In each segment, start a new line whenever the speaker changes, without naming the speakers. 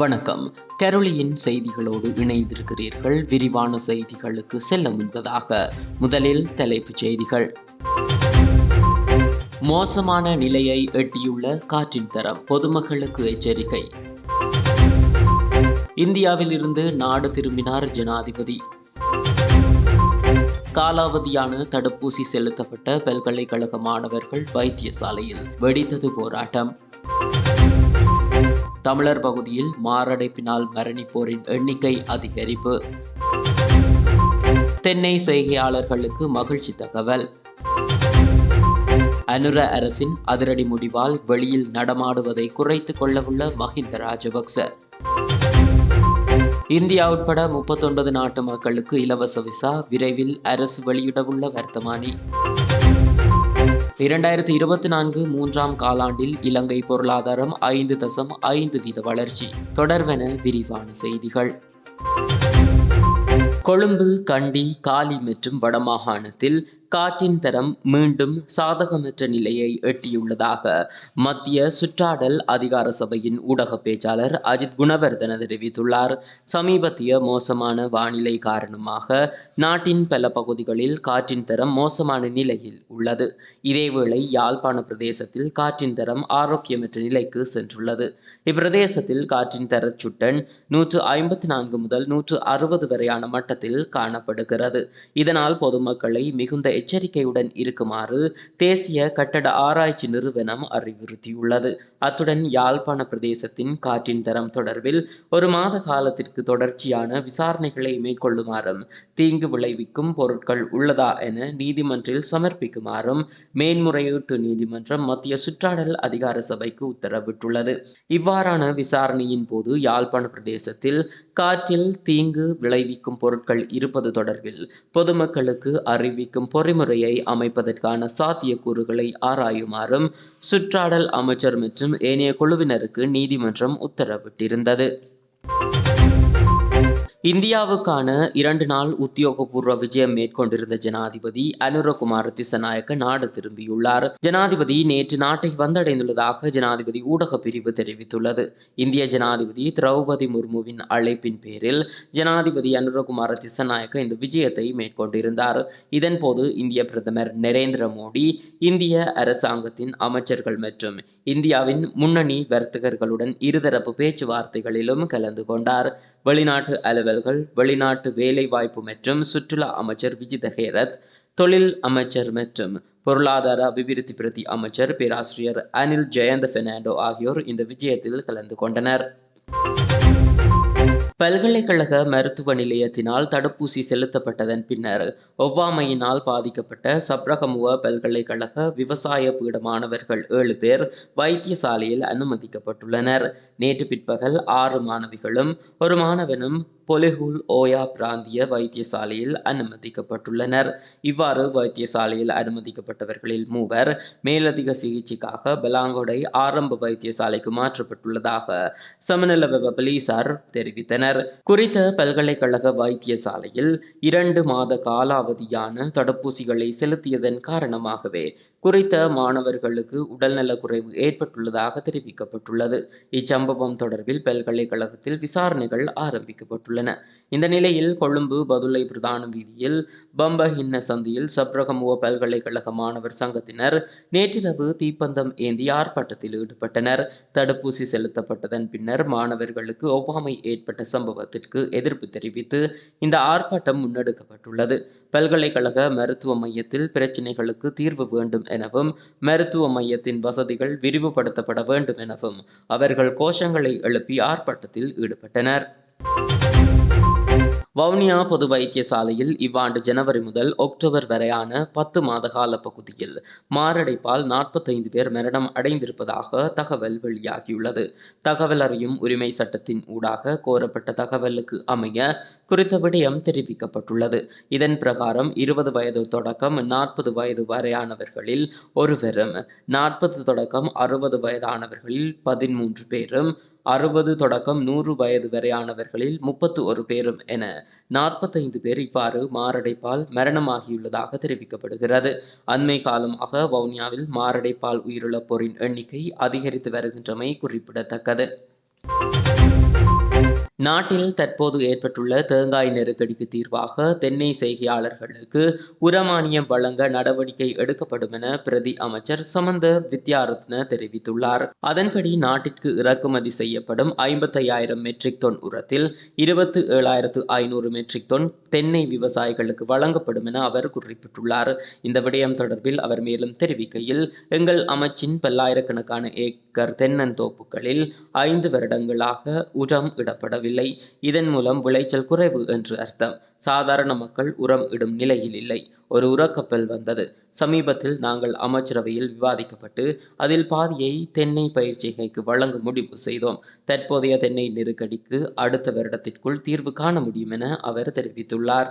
வணக்கம். கரோலியின் செய்திகளோடு இணைந்திருக்கிறீர்கள். விரிவான செய்திகளுக்கு செல்ல முன்பதாக முதலில் தலைப்புச் செய்திகள். மோசமான நிலையை எட்டியுள்ள காற்றின் தரம் பொதுமக்களுக்கு எச்சரிக்கை. இந்தியாவில் இருந்து நாடு திரும்பினார் ஜனாதிபதி. காலாவதியான தடுப்பூசி செலுத்தப்பட்ட பல்கலைக்கழக மாணவர்கள் வைத்தியசாலையில் வெடித்தது போராட்டம். தமிழர் பகுதியில் மாரடைப்பினால் மரணிப்போரின் எண்ணிக்கை அதிகரிப்பு. தென்னை செய்கையாளர்களுக்கு மகிழ்ச்சி தகவல். அனுர அரசின் அதிரடி முடிவால் வெளியில் நடமாடுவதை குறைத்துக் கொள்ளவுள்ள மஹிந்த ராஜபக்ச. இந்தியா உட்பட முப்பத்தொன்பது நாட்டு மக்களுக்கு இலவச விசா விரைவில் அரசு வெளியிடவுள்ள வர்த்தமானி. இரண்டாயிரத்தி இருபத்தி நான்கு மூன்றாம் காலாண்டில் இலங்கை பொருளாதாரம் ஐந்து தசம் ஐந்து வீத வளர்ச்சி. தொடர்வென விரிவான செய்திகள். கொழும்பு கண்டி காலி மற்றும் வடமாகாணத்தில் காற்றின் தரம் மீண்டும் சாதகமற்ற நிலையை எட்டியுள்ளதாக மத்திய சுற்றாடல் அதிகார சபையின் ஊடக பேச்சாளர் அஜித் குணவர்தன தெரிவித்துள்ளார். சமீபத்திய மோசமான வானிலை காரணமாக நாட்டின் பல பகுதிகளில் காற்றின் தரம் மோசமான நிலையில் உள்ளது. இதேவேளை யாழ்ப்பாண பிரதேசத்தில் காற்றின் தரம் ஆரோக்கியமற்ற நிலைக்கு சென்றுள்ளது. இப்பிரதேசத்தில் காற்றின் தரச்சுட்டன் நூற்று ஐம்பத்தி நான்கு முதல் நூற்று அறுபது வரையான மட்டத்தில் காணப்படுகிறது. இதனால் பொதுமக்களை மிகுந்த எச்சரிக்கையுடன் இருக்குமாறு தேசிய கட்டட ஆராய்ச்சி நிறுவனம் அறிவுறுத்தியுள்ளது. அத்துடன் யாழ்ப்பாண பிரதேசத்தின் காற்றின் தரம் தொடர்பில் ஒரு மாத காலத்திற்கு தொடர்ச்சியான விசாரணைகளை மேற்கொள்ளுமாறும் தீங்கு விளைவிக்கும் பொருட்கள் உள்ளதா என நீதிமன்றில் சமர்ப்பிக்குமாறும் மேன்முறையீட்டு நீதிமன்றம் மத்திய சுற்றாடல் அதிகார சபைக்கு உத்தரவிட்டுள்ளது. இவ்வாறு இவ்வாறான விசாரணையின் போது யாழ்ப்பாண பிரதேசத்தில் காற்றில் தீங்கு விளைவிக்கும் பொருட்கள் இருப்பது தொடர்பில் பொதுமக்களுக்கு அறிவிக்கும் பொறிமுறையை அமைப்பதற்கான சாத்தியக்கூறுகளை ஆராயுமாறும் சுற்றாடல் அமைச்சர் மற்றும் ஏனைய குழுவினருக்கு நீதிமன்றம் உத்தரவிட்டிருந்தது. இந்தியாவுக்கான இரண்டு நாள் உத்தியோகபூர்வ விஜயம் மேற்கொண்டிருந்த ஜனாதிபதி அனுரகுமார திசநாயக்க நாடு திரும்பியுள்ளார். ஜனாதிபதி நேற்று நாட்டை வந்தடைந்துள்ளதாக ஜனாதிபதி ஊடக பிரிவு தெரிவித்துள்ளது. இந்திய ஜனாதிபதி திரௌபதி முர்முவின் அழைப்பின் பேரில் ஜனாதிபதி அனுரகுமார திசநாயக்க இந்த விஜயத்தை மேற்கொண்டிருந்தார். இதன்போது இந்திய பிரதமர் நரேந்திர மோடி இந்திய அரசாங்கத்தின் அமைச்சர்கள் மற்றும் இந்தியாவின் முன்னணி வர்த்தகர்களுடன் இருதரப்பு பேச்சுவார்த்தைகளிலும் கலந்து கொண்டார். வெளிநாட்டு அலுவல்கள் வெளிநாட்டு வேலைவாய்ப்பு மற்றும் சுற்றுலா அமைச்சர் விஜித ஹேரத் தொழில் அமைச்சர் மற்றும் பொருளாதார அபிவிருத்தி பிரதி அமைச்சர் பேராசிரியர் அனில் ஜெயந்த பெர்னாண்டோ ஆகியோர் இந்த விஜயத்தில் கலந்து கொண்டனர். பல்கலைக்கழக மருத்துவ நிலையத்தினால் தடுப்பூசி செலுத்தப்பட்டதன் பின்னர் ஒவ்வாமையினால் பாதிக்கப்பட்ட சப்ரகமுவ பல்கலைக்கழக விவசாய பீட மாணவர்கள் ஏழு பேர் வைத்தியசாலையில் அனுமதிக்கப்பட்டுள்ளனர். நேற்று பிற்பகல் ஆறு மாணவிகளும் ஒரு மாணவனும் பொலிஹுல் ஓயா பிராந்திய வைத்தியசாலையில் அனுமதிக்கப்பட்டுள்ளனர். இவ்வாறு வைத்தியசாலையில் அனுமதிக்கப்பட்டவர்களில் மூவர் மேலதிக சிகிச்சைக்காக பலாங்கொடை ஆரம்ப வைத்தியசாலைக்கு மாற்றப்பட்டுள்ளதாக சமநலவெப போலீசார் தெரிவித்தனர். குறித்த பல்கலைக்கழக வைத்தியசாலையில் இரண்டு மாத காலாவதியான தடுப்பூசிகளை செலுத்தியதன் காரணமாகவே குறித்த மாணவர்களுக்கு உடல்நல குறைவு ஏற்பட்டுள்ளதாக தெரிவிக்கப்பட்டுள்ளது. இச்சம்பவம் தொடர்பில் பல்கலைக்கழகத்தில் விசாரணைகள் ஆரம்பிக்கப்பட்டுள்ளன. இந்த நிலையில் கொழும்பு பதுளை பிரதான வீதியில் பம்பஹின்ன சந்தியில் சப்ரகமுவ பல்கலைக்கழக மாணவர் சங்கத்தினர் நேற்றிரவு தீப்பந்தம் ஏந்தி ஆர்ப்பாட்டத்தில் ஈடுபட்டனர். தடுப்பூசி செலுத்தப்பட்டதன் பின்னர் மாணவர்களுக்கு ஒவ்வாமை ஏற்பட்ட சம்பவத்திற்கு எதிர்ப்பு தெரிவித்து இந்த ஆர்ப்பாட்டம் முன்னெடுக்கப்பட்டுள்ளது. பல்கலைக்கழக மருத்துவ மையத்தில் பிரச்சினைகளுக்கு தீர்வு வேண்டும் எனவும் மருத்துவ மையத்தின் வசதிகள் விரிவுபடுத்தப்பட வேண்டும் எனவும் அவர்கள் கோஷங்களை எழுப்பி ஆர்ப்பாட்டத்தில் ஈடுபட்டனர். வவுனியா பொது வைத்தியசாலையில் இவ்வாண்டு ஜனவரி முதல் அக்டோபர் வரையான பத்து மாத கால பகுதியில் மாரடைப்பால் நாற்பத்தைந்து பேர் மரணம் அடைந்திருப்பதாக தகவல் வெளியாகியுள்ளது. தகவல் அறியும் உரிமை சட்டத்தின் ஊடாக கோரப்பட்ட தகவலுக்கு அமைய குறித்த விடயம் தெரிவிக்கப்பட்டுள்ளது. இதன் பிரகாரம் இருபது வயது தொடக்கம் நாற்பது வயது வரையானவர்களில் ஒருவரும் நாற்பது தொடக்கம் அறுபது வயதானவர்களில் பதிமூன்று பேரும் அறுபது தொடக்கம் நூறு வயது வரையானவர்களில் முப்பத்து ஒரு பேரும் என நாற்பத்தைந்து பேர் இவ்வாறு மாரடைப்பால் மரணமாகியுள்ளதாக தெரிவிக்கப்படுகிறது. அண்மை காலமாக வவுனியாவில் மாரடைப்பால் உயிரிழப்போரின் எண்ணிக்கை அதிகரித்து வருகின்றமை குறிப்பிடத்தக்கது. நாட்டில் தற்போது ஏற்பட்டுள்ள தேங்காய் நெருக்கடிக்கு தீர்வாக தென்னை செய்கையாளர்களுக்கு உரமானியம் வழங்க நடவடிக்கை எடுக்கப்படும் என பிரதி அமைச்சர் சமந்த வித்யாரத்ன தெரிவித்துள்ளார். அதன்படி நாட்டிற்கு இறக்குமதி செய்யப்படும் ஐம்பத்தையாயிரம் மெட்ரிக் டன் உரத்தில் இருபத்து ஏழாயிரத்து ஐநூறு மெட்ரிக் தொன் தென்னை விவசாயிகளுக்கு வழங்கப்படும் என அவர் குறிப்பிட்டுள்ளார். இந்த விடயம் தொடர்பில் அவர் மேலும் தெரிவிக்கையில் எங்கள் அமைச்சின் பல்லாயிரக்கணக்கான ஏக்கர் தென்னந்தோப்புகளில் ஐந்து வருடங்களாக உரம் இடப்படவில்லை. இதன் மூலம் விளைச்சல் குறைவு என்று அர்த்தம். சாதாரண மக்கள் உரம் இடும் நிலையில் இல்லை. ஒரு உரக்கப்பல் வந்தது. சமீபத்தில் நாங்கள் அமைச்சரவையில் விவாதிக்கப்பட்டு அதில் பாதியை தென்னை பயிற்சிகைக்கு வழங்க முடிவு செய்தோம். தற்போதைய தென்னை நெருக்கடிக்கு அடுத்த வருடத்திற்குள் தீர்வு காண முடியும் என அவர் தெரிவித்துள்ளார்.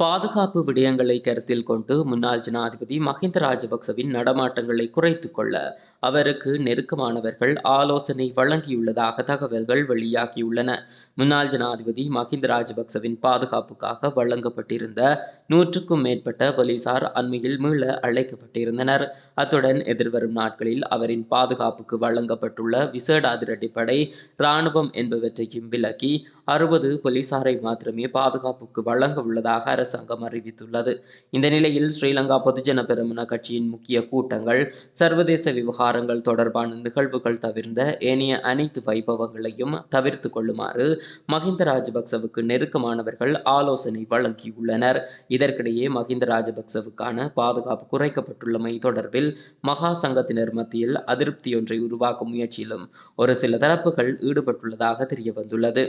பாதுகாப்பு விடயங்களை கருத்தில் கொண்டு முன்னாள் ஜனாதிபதி மஹிந்த ராஜபக்சவின் நடமாட்டங்களை குறைத்து கொள்ள அவருக்கு நெருக்கமானவர்கள் ஆலோசனை வழங்கியுள்ளதாக தகவல்கள் வெளியாகியுள்ளன. முன்னாள் ஜனாதிபதி மஹிந்த ராஜபக்சவின் பாதுகாப்புக்காக வழங்கப்பட்டிருந்த நூற்றுக்கும் மேற்பட்ட போலீசார் அண்மையில் மீள அழைக்கப்பட்டிருந்தனர். அத்துடன் எதிர்வரும் நாட்களில் அவரின் பாதுகாப்புக்கு வழங்கப்பட்டுள்ள விசேட அதிரடிப்படை இராணுவம் என்பவற்றையும் விலக்கி அறுபது போலீசாரை மாத்திரமே பாதுகாப்புக்கு வழங்க உள்ளதாக அரசாங்கம் அறிவித்துள்ளது. இந்த நிலையில் ஸ்ரீலங்கா பொதுஜன பெருமன கட்சியின் முக்கிய கூட்டங்கள் சர்வதேச விவகாரங்கள் தொடர்பான நிகழ்வுகள் தவிர்ந்த ஏனைய அனைத்து வைபவங்களையும் தவிர்த்து கொள்ளுமாறு மஹிந்த ராஜபக்சவுக்கு நெருக்கமானவர்கள் ஆலோசனை வழங்கியுள்ளனர். இதற்கிடையே மஹிந்த ராஜபக்சவுக்கான பாதுகாப்பு குறைக்கப்பட்டுள்ளமை தொடர்பில் மகா சங்கத்தினர் மத்தியில் அதிருப்தியொன்றை உருவாக்கும் முயற்சியிலும் ஒரு சில தரப்புகள் ஈடுபட்டுள்ளதாக தெரிய வந்துள்ளது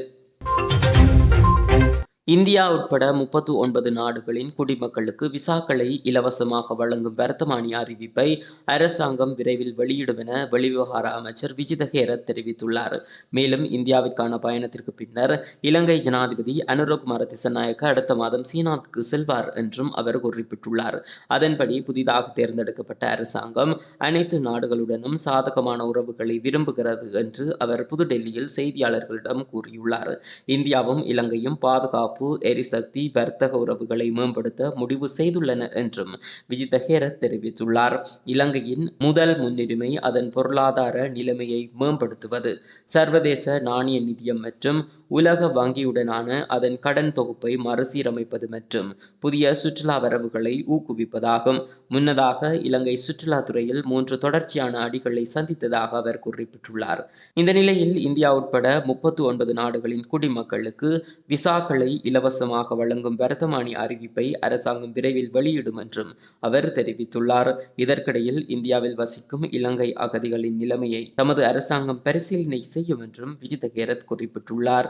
இந்தியா உட்பட முப்பத்து ஒன்பது நாடுகளின் குடிமக்களுக்கு விசாக்களை இலவசமாக வழங்கும் வர்த்தமானி அறிவிப்பை அரசாங்கம் விரைவில் வெளியிடும் என வெளிவிவகார அமைச்சர் விஜித ஹேரத் தெரிவித்துள்ளார். மேலும் இந்தியாவிற்கான பயணத்திற்கு பின்னர் இலங்கை ஜனாதிபதி அனுரகுமார திசநாயக்க அடுத்த மாதம் சீனாவுக்கு செல்வார் என்றும் அவர் குறிப்பிட்டுள்ளார். அதன்படி புதிதாக தேர்ந்தெடுக்கப்பட்ட அரசாங்கம் அனைத்து நாடுகளுடனும் சாதகமான உறவுகளை விரும்புகிறது என்று அவர் புதுடெல்லியில் செய்தியாளர்களிடம் கூறியுள்ளார். இந்தியாவும் இலங்கையும் பாதுகாப்பு பாதுகாப்பு எரிசக்தி வர்த்தக உறவுகளை மேம்படுத்த முடிவு செய்துள்ளன என்றும் விஜித ஹேரத் தெரிவித்துள்ளார். இலங்கையின் முதல் முன்னுரிமை அதன் பொருளாதார நிலைமையை மேம்படுத்துவது. சர்வதேச நாணய நிதியம் மற்றும் உலக வங்கியுடனான அதன் கடன் தொகுப்பை மறுசீரமைப்பது மற்றும் புதிய சுற்றுலா வரவுகளை ஊக்குவிப்பதாகும். முன்னதாக இலங்கை சுற்றுலாத்துறையில் மூன்று தொடர்ச்சியான அடிகளை சந்தித்ததாக அவர் குறிப்பிட்டுள்ளார். இந்த நிலையில் இந்தியா உட்பட முப்பத்தி ஒன்பது நாடுகளின் குடிமக்களுக்கு விசாக்களை இலவசமாக வழங்கும் வர்த்தமானி அறிவிப்பை அரசாங்கம் விரைவில் வெளியிடும் என்றும் அவர் தெரிவித்துள்ளார். இதற்கிடையில் இந்தியாவில் வசிக்கும் இலங்கை அகதிகளின் நிலைமையை தமது அரசாங்கம் பரிசீலனை செய்யும் என்றும் விஜித கேரத் குறிப்பிட்டுள்ளார்.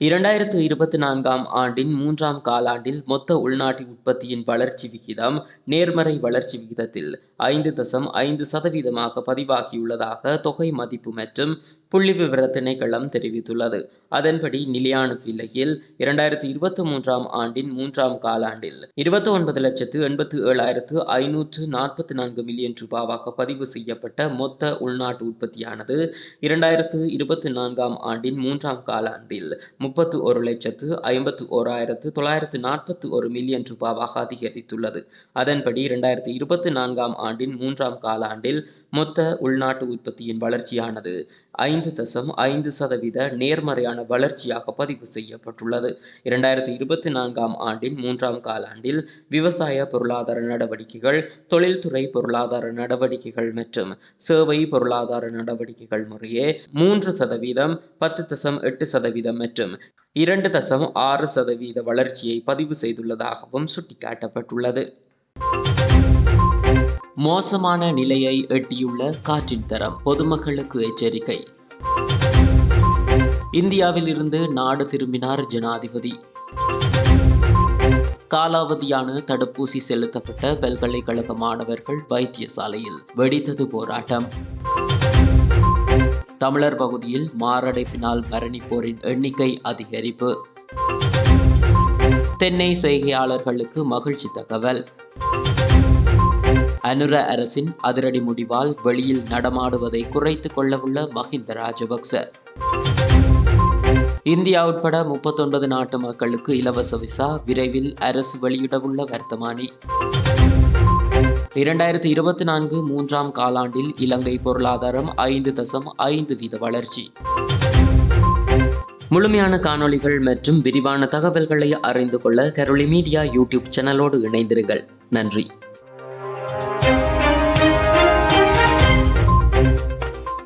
இரண்டாயிரத்து இருபத்தி நான்காம் ஆண்டின் மூன்றாம் காலாண்டில் மொத்த உள்நாட்டு உற்பத்தியின் வளர்ச்சி விகிதம் நேர்மறை வளர்ச்சி விகிதத்தில் ஐந்து தசம் ஐந்து சதவீதமாக பதிவாகியுள்ளதாக தொகை மதிப்பு மற்றும் புள்ளி விவர திணைக்களம் தெரிவித்துள்ளது. அதன்படி நிலையான விலையில் இரண்டாயிரத்தி இருபத்தி மூன்றாம் ஆண்டின் மூன்றாம் காலாண்டில் இருபத்தி ஒன்பது லட்சத்து எண்பத்து ஏழாயிரத்து ஐநூற்று நாற்பத்தி நான்கு மில்லியன் ரூபாவாக பதிவு செய்யப்பட்ட மொத்த உள்நாட்டு உற்பத்தியானது இரண்டாயிரத்து இருபத்தி நான்காம் ஆண்டின் மூன்றாம் காலாண்டில் முப்பத்து ஒரு லட்சத்து ஐம்பத்து ஓராயிரத்து தொள்ளாயிரத்து நாற்பத்தி ஒரு மில்லியன் ரூபாவாக அதிகரித்துள்ளது. அதன்படி இரண்டாயிரத்தி இருபத்தி நான்காம் ஆண்டின் மூன்றாம் காலாண்டில் மொத்த உள்நாட்டு உற்பத்தியின் வளர்ச்சியானது ஐந்து தசம் ஐந்து சதவீத நேர்மறையான வளர்ச்சியாக பதிவு செய்யப்பட்டுள்ளது. இரண்டாயிரத்தி இருபத்தி நான்காம் ஆண்டின் மூன்றாம் காலாண்டில் விவசாய பொருளாதார நடவடிக்கைகள் தொழில்துறை பொருளாதார நடவடிக்கைகள் மற்றும் சேவை பொருளாதார நடவடிக்கைகள் முறையே மூன்று சதவீதம் பத்து தசம் எட்டு சதவீதம் மற்றும் இரண்டு தசம் ஆறு சதவீத வளர்ச்சியை பதிவு செய்துள்ளதாகவும் சுட்டிக்காட்டப்பட்டுள்ளது. மோசமான நிலையை எட்டியுள்ள காற்றின் தரம் பொதுமக்களுக்கு எச்சரிக்கை. இந்தியாவில் இருந்து நாடு திரும்பினார் ஜனாதிபதி. காலாவதியான தடுப்பூசி செலுத்தப்பட்ட பல்கலைக்கழக மாணவர்கள் வைத்தியசாலையில் வெடித்தது போராட்டம். தமிழர் பகுதியில் மாரடைப்பினால் மரணிப்போரின் எண்ணிக்கை அதிகரிப்பு. தென்னை செய்கையாளர்களுக்கு மகிழ்ச்சி தகவல். அனுர அரசின் அதிரடி முடிவால் வெளியில் நடமாடுவதை குறைத்துக் கொள்ளவுள்ள மஹிந்த ராஜபக்ச. இந்தியா உட்பட முப்பத்தொன்பது நாட்டு மக்களுக்கு இலவச விசா விரைவில் அரசு வெளியிடவுள்ள வர்த்தமானி. இரண்டாயிரத்தி இருபத்தி நான்கு மூன்றாம் காலாண்டில் இலங்கை பொருளாதாரம் ஐந்து தசம் ஐந்து வீத வளர்ச்சி. முழுமையான காணொளிகள் மற்றும் விரிவான தகவல்களை அறிந்து கொள்ள கரோலி மீடியா யூடியூப் சேனலோடு இணைந்திருங்கள். நன்றி.